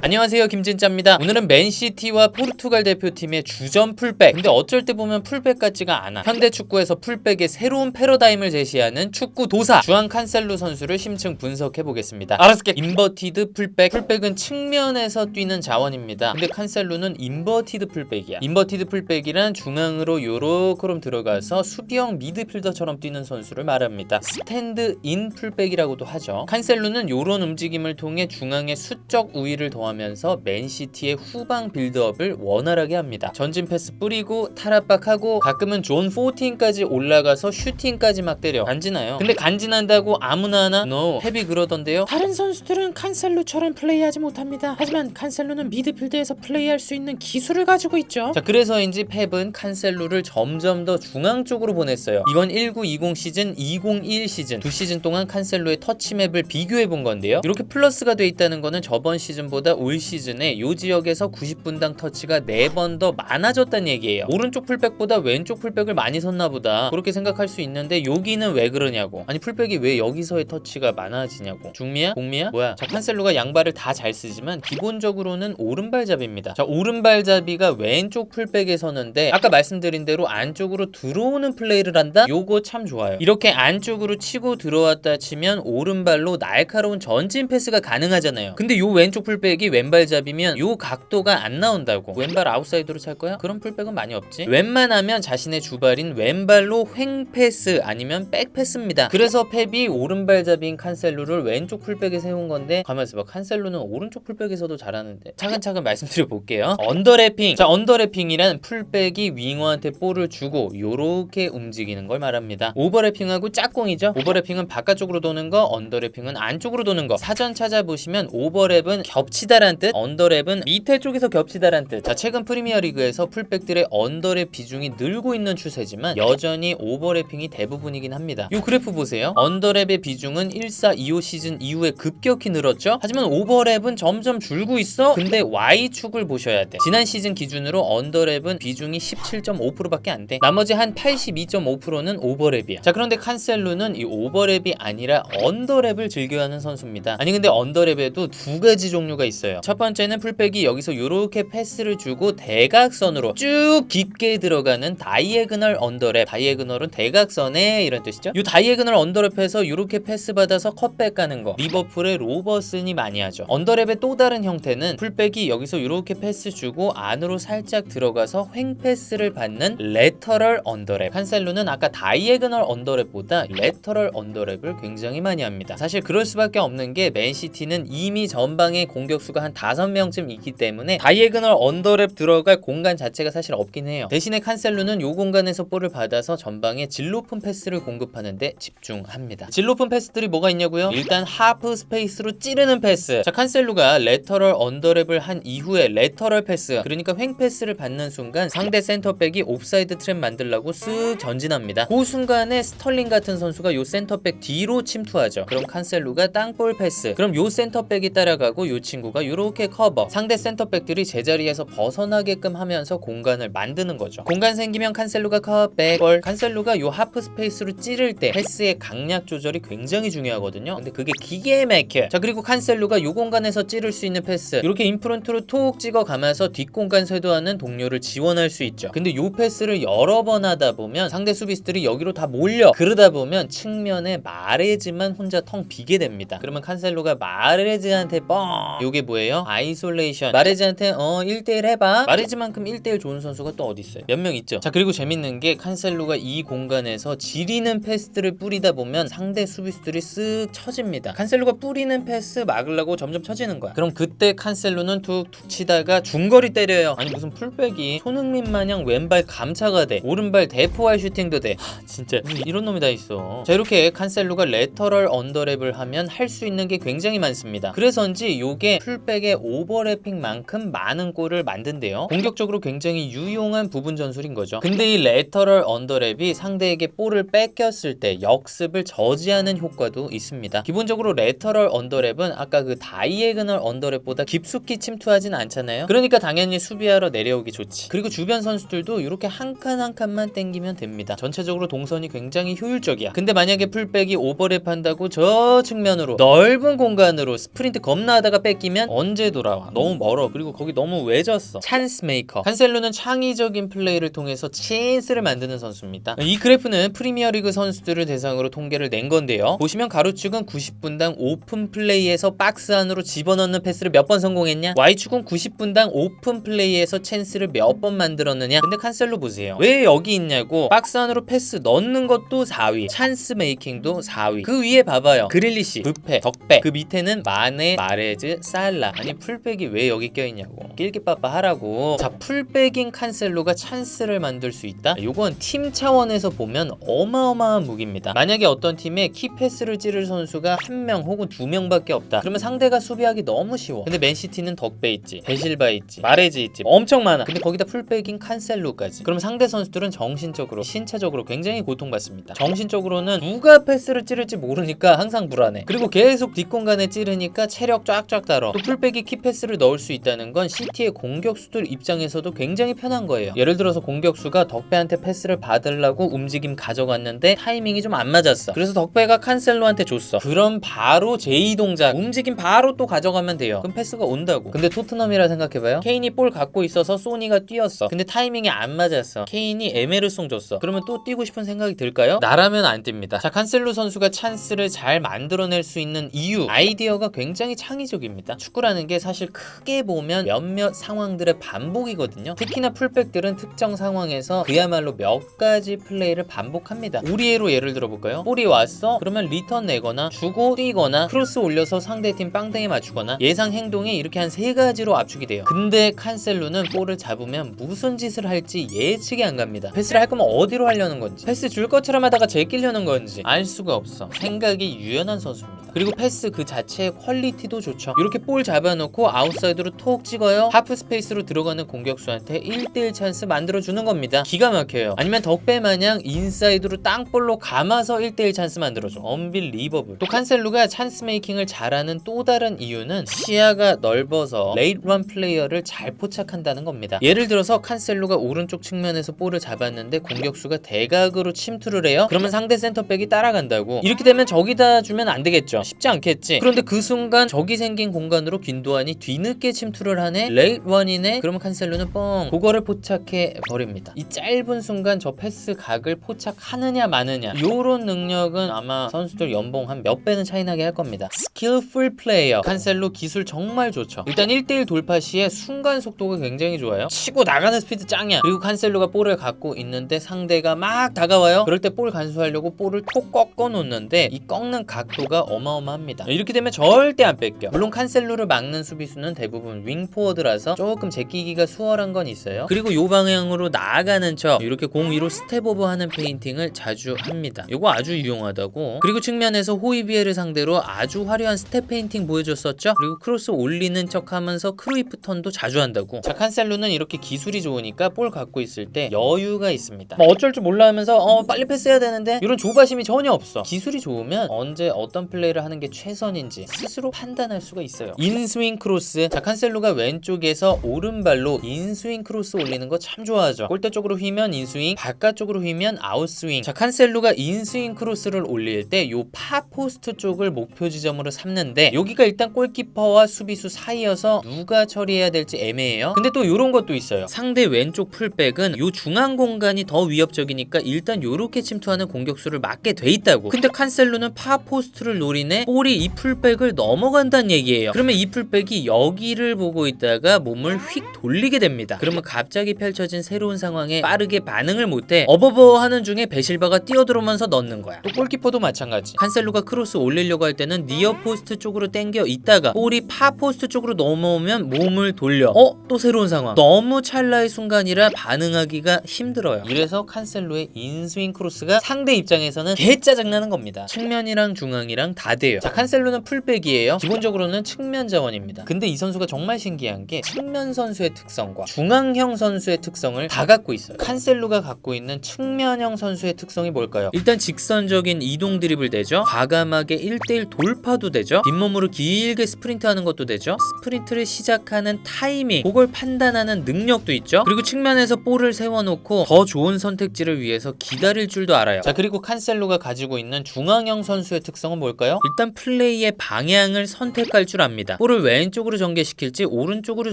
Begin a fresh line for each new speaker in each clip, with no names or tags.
안녕하세요 김진짜입니다. 오늘은 맨시티와 포르투갈 대표팀의 주전 풀백. 근데 어쩔 때 보면 풀백 같지가 않아. 현대 축구에서 풀백의 새로운 패러다임을 제시하는 축구 도사 주앙 칸셀루 선수를 심층 분석해 보겠습니다. 알았을게 인버티드 풀백. 풀백은 측면에서 뛰는 자원입니다. 근데 칸셀루는 인버티드 풀백이야. 인버티드 풀백이란 중앙으로 요렇게럼 들어가서 수비형 미드필더처럼 뛰는 선수를 말합니다. 스탠드 인 풀백이라고도 하죠. 칸셀루는 요런 움직임을 통해 중앙의 수적 우위를 더 하면서 맨시티의 후방 빌드업을 원활하게 합니다. 전진 패스 뿌리고 탈압박하고 가끔은 존 14까지 올라가서 슈팅까지 막 때려 간지나요. 근데 간지난다고 아무나 하나? No. 펩이 그러던데요. 다른 선수들은 칸셀루처럼 플레이하지 못합니다. 하지만 칸셀루는 미드필드에서 플레이할 수 있는 기술을 가지고 있죠. 자 그래서인지 펩은 칸셀루를 점점 더 중앙 쪽으로 보냈어요. 이번 19-20 시즌, 2021 시즌 두 시즌 동안 칸셀루의 터치맵을 비교해 본 건데요. 이렇게 플러스가 돼 있다는 거는 저번 시즌보다 올 시즌에 요 지역에서 90분당 터치가 4번 더 많아졌다는 얘기예요. 오른쪽 풀백보다 왼쪽 풀백을 많이 섰나 보다. 그렇게 생각할 수 있는데 여기는 왜 그러냐고. 아니 풀백이 왜 여기서의 터치가 많아지냐고. 중미야? 공미야? 뭐야? 자 칸셀루가 양발을 다 잘 쓰지만 기본적으로는 오른발잡이입니다. 자 오른발잡이가 왼쪽 풀백에 서는데 아까 말씀드린 대로 안쪽으로 들어오는 플레이를 한다? 요거 참 좋아요. 이렇게 안쪽으로 치고 들어왔다 치면 오른발로 날카로운 전진 패스가 가능하잖아요. 근데 요 왼쪽 풀백이 왼발잡이면 요 각도가 안 나온다고. 왼발 아웃사이드로 찰 거야? 그런 풀백은 많이 없지. 웬만하면 자신의 주발인 왼발로 횡 패스 아니면 백 패스입니다. 그래서 펩이 오른발잡이인 칸셀루를 왼쪽 풀백에 세운 건데 가만 있어 봐. 칸셀루는 오른쪽 풀백에서도 잘하는데 차근차근 말씀드려 볼게요. 언더래핑. 자, 언더래핑이란 풀백이 윙어한테 볼을 주고 요렇게 움직이는 걸 말합니다. 오버래핑하고 짝꿍이죠. 오버래핑은 바깥쪽으로 도는 거, 언더래핑은 안쪽으로 도는 거. 사전 찾아보시면 오버랩은 겹치다 란 뜻, 언더랩은 밑에 쪽에서 겹치다란 뜻. 자, 최근 프리미어리그에서 풀백들의 언더랩 비중이 늘고 있는 추세지만 여전히 오버래핑이 대부분이긴 합니다. 요 그래프 보세요. 언더랩의 비중은 14-25 시즌 이후에 급격히 늘었죠. 하지만 오버랩은 점점 줄고 있어. 근데 Y축을 보셔야 돼. 지난 시즌 기준으로 언더랩은 비중이 17.5%밖에 안 돼. 나머지 한 82.5%는 오버랩이야. 자, 그런데 칸셀루는 이 오버랩이 아니라 언더랩을 즐겨하는 선수입니다. 아니 근데 언더랩에도 두 가지 종류가 있어요. 첫 번째는 풀백이 여기서 이렇게 패스를 주고 대각선으로 쭉 깊게 들어가는 다이애그널 언더랩. 다이애그널은 대각선에 이런 뜻이죠. 이 다이애그널 언더랩에서 이렇게 패스 받아서 컷백 가는 거. 리버풀의 로버슨이 많이 하죠. 언더랩의 또 다른 형태는 풀백이 여기서 이렇게 패스 주고 안으로 살짝 들어가서 횡 패스를 받는 레터럴 언더랩. 칸셀루는 아까 다이애그널 언더랩보다 레터럴 언더랩을 굉장히 많이 합니다. 사실 그럴 수밖에 없는 게 맨시티는 이미 전방에 공격수가 한 5명쯤 있기 때문에 다이애그널 언더랩 들어갈 공간 자체가 사실 없긴 해요. 대신에 칸셀루는 요 공간에서 볼을 받아서 전방에 질 높은 패스를 공급하는데 집중합니다. 질 높은 패스들이 뭐가 있냐고요? 일단 하프 스페이스로 찌르는 패스. 자, 칸셀루가 레터럴 언더랩을 한 이후에 레터럴 패스, 그러니까 횡 패스를 받는 순간 상대 센터백이 옵사이드 트랩 만들라고 쓱 전진합니다. 그 순간에 스털링 같은 선수가 요 센터백 뒤로 침투하죠. 그럼 칸셀루가 땅볼 패스. 그럼 요 센터백이 따라가고 요 친구가 요렇게 커버. 상대 센터백들이 제자리에서 벗어나게끔 하면서 공간을 만드는 거죠. 공간 생기면 칸셀루가 컷백. 볼. 칸셀루가 요 하프 스페이스로 찌를 때 패스의 강약 조절이 굉장히 중요하거든요. 근데 그게 기계 맥혀. 자 그리고 칸셀루가 요 공간에서 찌를 수 있는 패스. 이렇게 인프론트로 톡 찍어 가면서 뒷공간 쇄도하는 동료를 지원할 수 있죠. 근데 요 패스를 여러 번 하다 보면 상대 수비수들이 여기로 다 몰려. 그러다 보면 측면에 마레즈만 혼자 텅 비게 됩니다. 그러면 칸셀로가 마레즈한테 뻥. 요게 뭐 예요? 아이솔레이션. 마레즈한테 어 1대1 해봐. 마레즈만큼 1대1 좋은 선수가 또 어디 있어요? 몇 명 있죠. 자 그리고 재밌는 게 칸셀로가 이 공간에서 지리는 패스들을 뿌리다 보면 상대 수비수들이 쓱 처집니다. 칸셀로가 뿌리는 패스 막으려고 점점 처지는 거야. 그럼 그때 칸셀로는 툭툭 치다가 중거리 때려요. 아니 무슨 풀백이 손흥민 마냥 왼발 감차가 돼. 오른발 대포할 슈팅도 돼. 하, 진짜 이런 놈이 다 있어. 자 이렇게 칸셀로가 레터럴 언더랩을 하면 할 수 있는 게 굉장히 많습니다. 그래서인지 요게 풀 백의 오버래핑만큼 많은 골을 만든대요. 공격적으로 굉장히 유용한 부분 전술인 거죠. 근데 이 레터럴 언더랩이 상대에게 볼을 뺏겼을 때 역습을 저지하는 효과도 있습니다. 기본적으로 레터럴 언더랩은 아까 그 다이애그널 언더랩보다 깊숙이 침투하진 않잖아요. 그러니까 당연히 수비하러 내려오기 좋지. 그리고 주변 선수들도 이렇게 한 칸 한 칸만 땡기면 됩니다. 전체적으로 동선이 굉장히 효율적이야. 근데 만약에 풀백이 오버랩 한다고 저 측면으로 넓은 공간으로 스프린트 겁나 하다가 뺏기면 언제 돌아와? 너무 멀어. 그리고 거기 너무 외졌어. 찬스 메이커. 칸셀루는 창의적인 플레이를 통해서 찬스를 만드는 선수입니다. 이 그래프는 프리미어리그 선수들을 대상으로 통계를 낸 건데요. 보시면 가로축은 90분당 오픈 플레이에서 박스 안으로 집어넣는 패스를 몇 번 성공했냐? Y축은 90분당 오픈 플레이에서 찬스를 몇 번 만들었느냐? 근데 칸셀루 보세요. 왜 여기 있냐고? 박스 안으로 패스 넣는 것도 4위, 찬스 메이킹도 4위. 그 위에 봐봐요. 그릴리시, 부페, 덕배. 그 밑에는 마네, 마레즈, 살라. 아니 풀백이 왜 여기 껴있냐고. 낄끼빠빠 하라고. 자 풀백인 칸셀로가 찬스를 만들 수 있다? 요건 팀 차원에서 보면 어마어마한 무기입니다. 만약에 어떤 팀에 키패스를 찌를 선수가 한 명 혹은 두 명밖에 없다. 그러면 상대가 수비하기 너무 쉬워. 근데 맨시티는 덕배 있지, 베실바 있지, 마레즈 있지, 엄청 많아. 근데 거기다 풀백인 칸셀로까지. 그럼 상대 선수들은 정신적으로, 신체적으로 굉장히 고통받습니다. 정신적으로는 누가 패스를 찌를지 모르니까 항상 불안해. 그리고 계속 뒷공간에 찌르니까 체력 쫙쫙 달어. 또 풀백이 키패스를 넣을 수 있다는 건 시티의 공격수들 입장에서도 굉장히 편한 거예요. 예를 들어서 공격수가 덕배한테 패스를 받으려고 움직임 가져갔는데 타이밍이 좀 안 맞았어. 그래서 덕배가 칸셀로한테 줬어. 그럼 바로 제2 동작 움직임 바로 또 가져가면 돼요. 그럼 패스가 온다고. 근데 토트넘이라 생각해봐요. 케인이 볼 갖고 있어서 소니가 뛰었어. 근데 타이밍이 안 맞았어. 케인이 에메르송 줬어. 그러면 또 뛰고 싶은 생각이 들까요? 나라면 안 뜁니다. 자 칸셀로 선수가 찬스를 잘 만들어낼 수 있는 이유 아이디어가 굉장히 창의적입니다. 축구 라는 게 사실 크게 보면 몇몇 상황들의 반복이거든요. 특히나 풀백들은 특정 상황에서 그야말로 몇 가지 플레이를 반복합니다. 우리애로 예를 들어볼까요? 볼이 왔어? 그러면 리턴 내거나 주고 뛰거나 크로스 올려서 상대팀 빵댕이 맞추거나 예상 행동이 이렇게 한 세 가지로 압축이 돼요. 근데 칸셀루는 볼을 잡으면 무슨 짓을 할지 예측이 안 갑니다. 패스를 할 거면 어디로 하려는 건지 패스 줄 것처럼 하다가 제끼려는 건지 알 수가 없어. 생각이 유연한 선수입니다. 그리고 패스 그 자체의 퀄리티도 좋죠. 이렇게 볼 잡아놓고 아웃사이드로 톡 찍어요. 하프 스페이스로 들어가는 공격수한테 1대1 찬스 만들어주는 겁니다. 기가 막혀요. 아니면 덕배 마냥 인사이드로 땅볼로 감아서 1대1 찬스 만들어줘. 언빌리버블. 또 칸셀루가 찬스 메이킹을 잘하는 또 다른 이유는 시야가 넓어서 레이트 런 플레이어를 잘 포착한다는 겁니다. 예를 들어서 칸셀루가 오른쪽 측면에서 볼을 잡았는데 공격수가 대각으로 침투를 해요. 그러면 상대 센터백이 따라간다고. 이렇게 되면 저기다 주면 안 되겠죠. 쉽지 않겠지. 그런데 그 순간 적이 생긴 공간으로 균도안이 뒤늦게 침투를 하네. 레이트 원이네. 그러면 칸셀루는 뻥. 그거를 포착해 버립니다. 이 짧은 순간 저 패스 각을 포착하느냐 마느냐. 요런 능력은 아마 선수들 연봉 한 몇 배는 차이 나게 할 겁니다. 스킬풀 플레이어. 칸셀루 기술 정말 좋죠. 일단 1대1 돌파 시에 순간 속도가 굉장히 좋아요. 치고 나가는 스피드 짱이야. 그리고 칸셀루가 볼을 갖고 있는데 상대가 막 다가와요. 그럴 때 볼 간수하려고 볼을 톡 꺾어 놓는데 이 꺾는 각도가 어마어마합니다. 이렇게 되면 절대 안 뺏겨. 물론 칸셀루를 막는 수비수는 대부분 윙포워드라서 조금 제끼기가 수월한 건 있어요. 그리고 요 방향으로 나아가는 척 이렇게 공 위로 스텝 오버 하는 페인팅을 자주 합니다. 이거 아주 유용하다고. 그리고 측면에서 호이비에를 상대로 아주 화려한 스텝 페인팅 보여줬었죠. 그리고 크로스 올리는 척 하면서 크루이프 턴도 자주 한다고. 자, 칸셀루는 이렇게 기술이 좋으니까 볼 갖고 있을 때 여유가 있습니다. 뭐 어쩔 줄 몰라 하면서 어, 빨리 패스해야 되는데 이런 조바심이 전혀 없어. 기술이 좋으면 언제 어떤 플레이를 하는 게 최선인지 스스로 판단할 수가 있어요. 인 스윙 크로스. 자, 칸셀루가 왼쪽에서 오른발로 인스윙 크로스 올리는 거 참 좋아하죠. 골대 쪽으로 휘면 인스윙, 바깥쪽으로 휘면 아웃스윙. 자, 칸셀루가 인스윙 크로스를 올릴 때 요 파 포스트 쪽을 목표 지점으로 삼는데 여기가 일단 골키퍼와 수비수 사이여서 누가 처리해야 될지 애매해요. 근데 또 요런 것도 있어요. 상대 왼쪽 풀백은 요 중앙 공간이 더 위협적이니까 일단 요렇게 침투하는 공격수를 막게 돼 있다고. 근데 칸셀루는 파 포스트를 노리네 볼이 이 풀백을 넘어간다는 얘기예요. 그러면 이 풀백이 여기를 보고 있다가 몸을 휙 돌리게 됩니다. 그러면 갑자기 펼쳐진 새로운 상황에 빠르게 반응을 못해 어버버 하는 중에 베실바가 뛰어들어오면서 넣는 거야. 또 골키퍼도 마찬가지. 칸셀루가 크로스 올리려고 할 때는 니어 포스트 쪽으로 당겨 있다가 볼이 파 포스트 쪽으로 넘어오면 몸을 돌려. 어? 또 새로운 상황. 너무 찰나의 순간이라 반응하기가 힘들어요. 이래서 칸셀루의 인스윙 크로스가 상대 입장에서는 개 짜증나는 겁니다. 측면이랑 중앙이랑 다 돼요. 자, 칸셀루는 풀백이에요. 기본적으로는 측면 자원입니다. 근데 이 선수가 정말 신기한 게 측면 선수의 특성과 중앙형 선수의 특성을 다 갖고 있어요. 칸셀루가 갖고 있는 측면형 선수의 특성이 뭘까요? 일단 직선적인 이동 드리블 되죠. 과감하게 1대1 돌파도 되죠. 뒷몸으로 길게 스프린트 하는 것도 되죠. 스프린트를 시작하는 타이밍, 그걸 판단하는 능력도 있죠. 그리고 측면에서 볼을 세워놓고 더 좋은 선택지를 위해서 기다릴 줄도 알아요. 자, 그리고 칸셀루가 가지고 있는 중앙형 선수의 특성은 뭘까요? 일단 플레이의 방향을 선택할 줄 압니다. 볼을 왼쪽으로 전개시킬지 오른쪽으로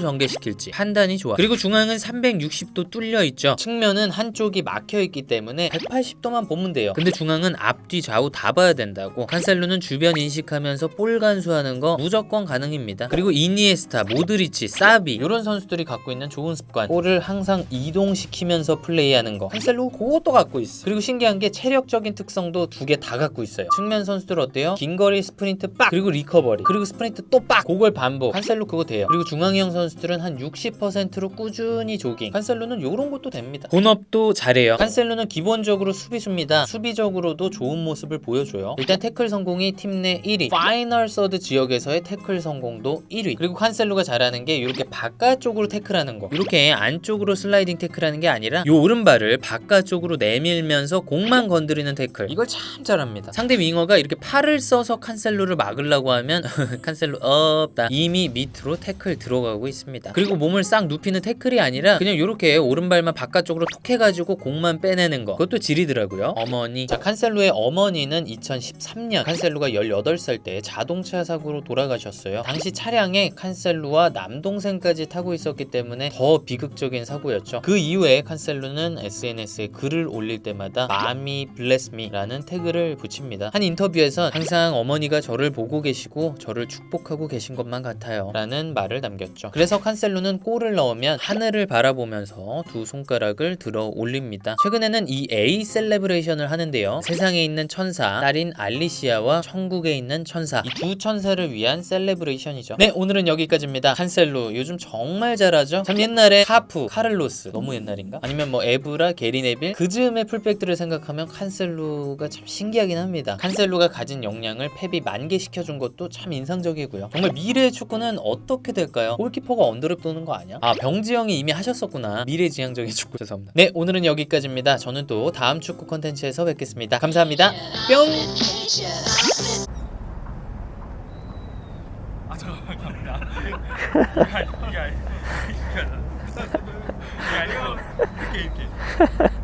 전개시킬지 판단이 좋아. 그리고 중앙은 360도 뚫려 있죠. 측면은 한쪽이 막혀 있기 때문에 180도만 보면 돼요. 근데 중앙은 앞뒤 좌우 다 봐야 된다고. 칸셀루는 주변 인식하면서 볼 간수하는 거 무조건 가능입니다. 그리고 이니에스타, 모드리치, 사비 이런 선수들이 갖고 있는 좋은 습관. 볼을 항상 이동시키면서 플레이하는 거. 칸셀루 그것도 갖고 있어. 그리고 신기한 게 체력적인 특성도 두 개 다 갖고 있어요. 측면 선수들 어때요? 긴 거리 스프린트 빡 그리고 리커버리 그리고 스프린트 또빡 그걸 반복. 칸셀루 그거 돼요. 그리고 중앙형 선수들은 한 60%로 꾸준히 조깅. 칸셀루는 요런 것도 됩니다. 본업도 잘해요. 칸셀루는 기본적으로 수비수입니다. 수비적으로도 좋은 모습을 보여줘요. 일단 태클 성공이 팀 내 1위. 파이널 서드 지역에서의 태클 성공도 1위. 그리고 칸셀루가 잘하는 게 이렇게 바깥쪽으로 태클하는 거. 이렇게 안쪽으로 슬라이딩 태클하는 게 아니라 요 오른발을 바깥쪽으로 내밀면서 공만 건드리는 태클. 이걸 참 잘합니다. 상대 윙어가 이렇게 팔을 써서 칸셀루를 막으려고 하면 칸셀루 없다. 이미 밑으로 태클 들어가고 있습니다. 그리고 몸을 싹 눕히는 태클이 아니라 그냥 이렇게 오른발만 바깥쪽으로 톡 해가지고 공만 빼내는 거. 그것도 지리더라고요. 어머니. 자 칸셀루의 어머니는 2013년 칸셀루가 18살 때 자동차 사고로 돌아가셨어요. 당시 차량에 칸셀루와 남동생까지 타고 있었기 때문에 더 비극적인 사고였죠. 그 이후에 칸셀루는 SNS에 글을 올릴 때마다 마미 블레스미라는 태그를 붙입니다. 한 인터뷰에선 항상 어머니가 저를 보고 계시고 저를 축복하고 계신 것만 같아요. 라는 말을 남겼죠. 그래서 칸셀루는 골을 넣으면 하늘을 바라보면서 두 손가락을 들어 올립니다. 최근에는 이 A 셀레브레이션을 하는데요. 세상에 있는 천사, 딸인 알리시아와 천국에 있는 천사, 이 두 천사를 위한 셀레브레이션이죠. 네, 오늘은 여기까지입니다. 칸셀루 요즘 정말 잘하죠? 참 옛날에 카프, 카를로스 너무 옛날인가? 아니면 뭐 에브라, 게리 네빌 그 즈음의 풀백들을 생각하면 칸셀루가 참 신기하긴 합니다. 칸셀루가 가진 역량을 펩이 만개시켜준 것도 참 인상적이고요. 정말 미 래의 축구는 어떻게 될까요? 골키퍼가 언더랩 도는 거 아니야? 아 병지형이 이미 하셨었구나. 미래지향적인 축구 죄송합니다. 네 오늘은 여기까지입니다. 저는 또 다음 축구 컨텐츠에서 뵙겠습니다. 감사합니다. 뿅.
아 갑니다. 이게 아니 이게 아니 이게 아니 이게 아니고 이렇게 이렇게